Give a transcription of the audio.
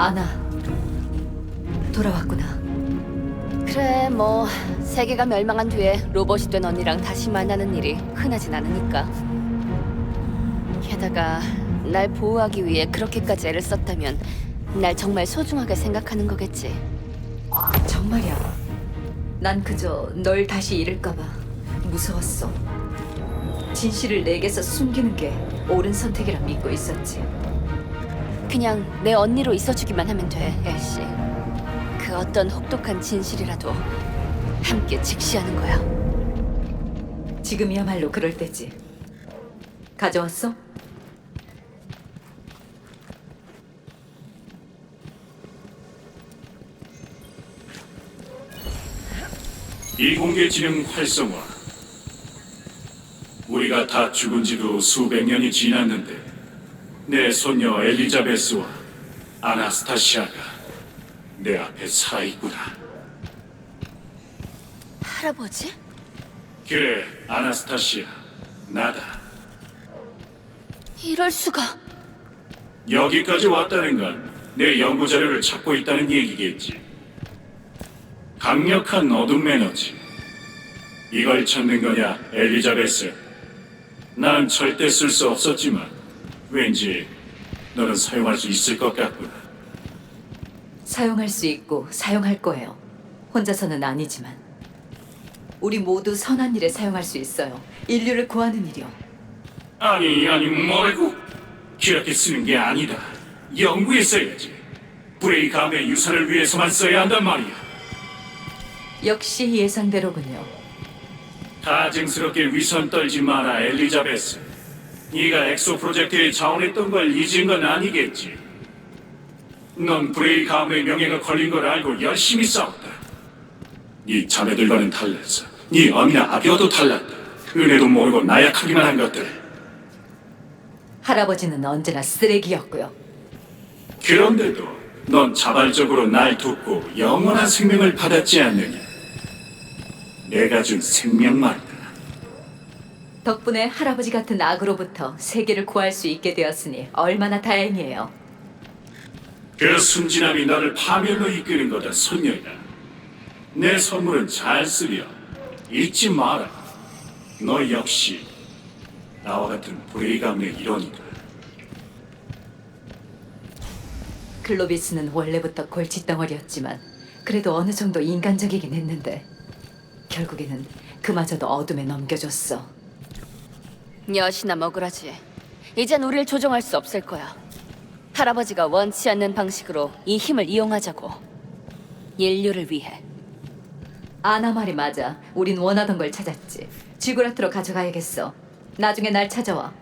아나 돌아왔구나. 그래 뭐 세계가 멸망한 뒤에 로봇이 된 언니랑 다시 만나는 일이 흔하진 않으니까 게다가 날 보호하기 위해 그렇게까지 애를 썼다면 날 정말 소중하게 생각하는 거겠지 정말이야. 난 그저 널 다시 잃을까봐 무서웠어. 진실을 내게서 숨기는 게 옳은 선택이라 믿고 있었지. 그냥 내 언니로 있어주기만 하면 돼 엘씨 그 어떤 혹독한 진실이라도 함께 직시하는 거야 지금이야말로 그럴 때지. 가져왔어? 이공계 지능 활성화. 우리가 다 죽은 지도 수백 년이 지났는데 내 손녀 엘리자베스와 아나스타시아가 내 앞에 살아있구나. 할아버지? 그래, 아나스타시아, 나다. 이럴 수가 여기까지 왔다는 건 내 연구 자료를 찾고 있다는 얘기겠지. 강력한 어둠 에너지. 이걸 찾는 거냐, 엘리자베스? 나는 절대 쓸 수 없었지만 왠지 너는 사용할 수 있을 것 같구나. 사용할 수 있고 사용할 거예요. 혼자서는 아니지만. 우리 모두 선한 일에 사용할 수 있어요. 인류를 구하는 일이요. 아니, 아니, 뭐라고? 그렇게 쓰는 게 아니다. 연구에 써야지. 브레이감의 유산을 위해서만 써야 한단 말이야. 역시 예상대로군요. 가증스럽게 위선 떨지 마라, 엘리자베스. 네가 엑소 프로젝트에 자원했던 걸 잊은 건 아니겠지. 넌 브레이 가문의 명예가 걸린 걸 알고 열심히 싸웠다. 네 자매들과는 달랐어. 네 어미나 아비와도 달랐다. 은혜도 모르고 나약하기만 한 것들. 할아버지는 언제나 쓰레기였고요. 그런데도 넌 자발적으로 날 돕고 영원한 생명을 받았지 않느냐. 내가 준 생명 말이다. 덕분에 할아버지 같은 악으로부터 세계를 구할 수 있게 되었으니 얼마나 다행이에요. 그 순진함이 너를 파멸로 이끄는 거다, 손녀야. 내 선물은 잘 쓰려. 잊지 마라. 너 역시 나와 같은 가문의 일원이다. 클로비스는 원래부터 골칫덩어리였지만 그래도 어느 정도 인간적이긴 했는데 결국에는 그마저도 어둠에 넘겨줬어. 여시나 먹으라지. 이젠 우릴 조종할 수 없을 거야. 할아버지가 원치 않는 방식으로 이 힘을 이용하자고. 인류를 위해. 아나 말이 맞아. 우린 원하던 걸 찾았지. 지구라트로 가져가야겠어. 나중에 날 찾아와.